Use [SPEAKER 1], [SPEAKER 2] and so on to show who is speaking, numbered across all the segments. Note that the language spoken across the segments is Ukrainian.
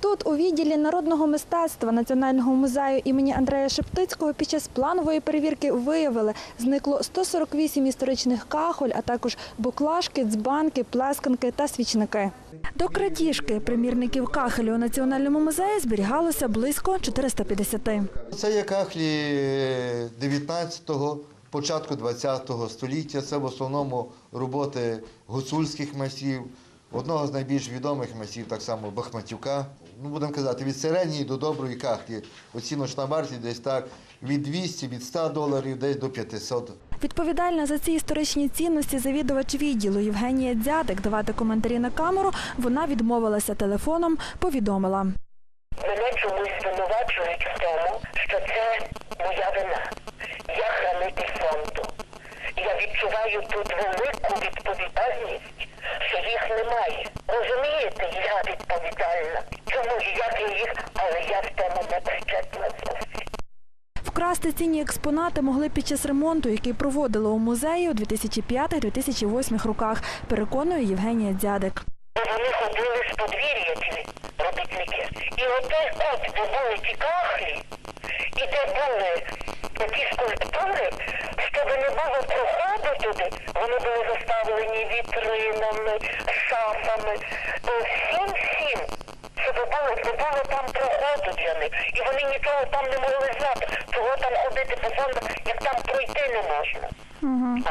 [SPEAKER 1] Тут, у відділі народного мистецтва Національного музею імені Андрея Шептицького, під час планової перевірки виявили, зникло 148 історичних кахоль, а також буклашки, дзбанки, плесканки та свічники. До крадіжки примірників кахелю у Національному музеї зберігалося близько 450.
[SPEAKER 2] Це є кахлі 19-го, початку 20-го століття. Це в основному роботи гуцульських майстрів, одного з найбільш відомих майстрів, так само Бахматюка. Ну, будемо казати, від середньої до доброї кахлі. Оціночна вартість десь так від 200, від 100 доларів, десь до 500.
[SPEAKER 1] Відповідальна за ці історичні цінності завідувач відділу Євгенія Дзядик давати коментарі на камеру. Вона відмовилася телефоном, повідомила.
[SPEAKER 3] Мене чомусь звинувачують в тому, що це моя вина. Я хранитель фонду. Я відчуваю тут велику відповідальність, що їх немає. Розумієте, я відповідальна. Чому ж я але я в тому не причетна зовсім.
[SPEAKER 1] Вкрасти цінні експонати могли під час ремонту, який проводили у музеї у 2005-2008 роках, переконує Євгенія Дзядик.
[SPEAKER 3] Вони ходили з подвір'я ці робітники. І оте от, де були ті кахлі, і де були ті скульптури, щоб не було проходу туди, вони були заставлені вітринами, шафами, е, всім всім. Було, бо було там проходу для них. І вони нічого там не могли знати. Чого там ходити по фонду, як там пройти не можна.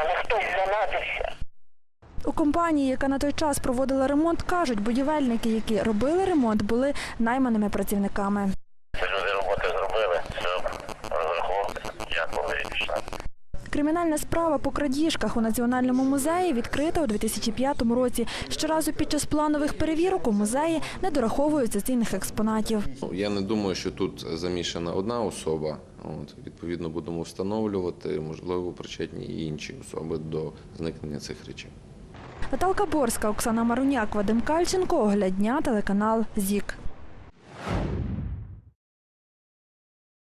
[SPEAKER 3] Але хтось занадився.
[SPEAKER 1] У компанії, яка на той час проводила ремонт, кажуть, будівельники, які робили ремонт, були найманими працівниками.
[SPEAKER 4] Ці люди роботи зробили, все розраховували, як вони пішли.
[SPEAKER 1] Кримінальна справа по крадіжках у Національному музеї відкрита у 2005 році. Щоразу під час планових перевірок у музеї не дораховуються цінних експонатів.
[SPEAKER 5] Ну, Я не думаю, що тут замішана одна особа. От, відповідно, будемо встановлювати, можливо, причетні і інші особи до зникнення цих речей.
[SPEAKER 1] Наталка Борська, Оксана Маруняк, Вадим Кальченко, Огляд дня, телеканал ЗІК.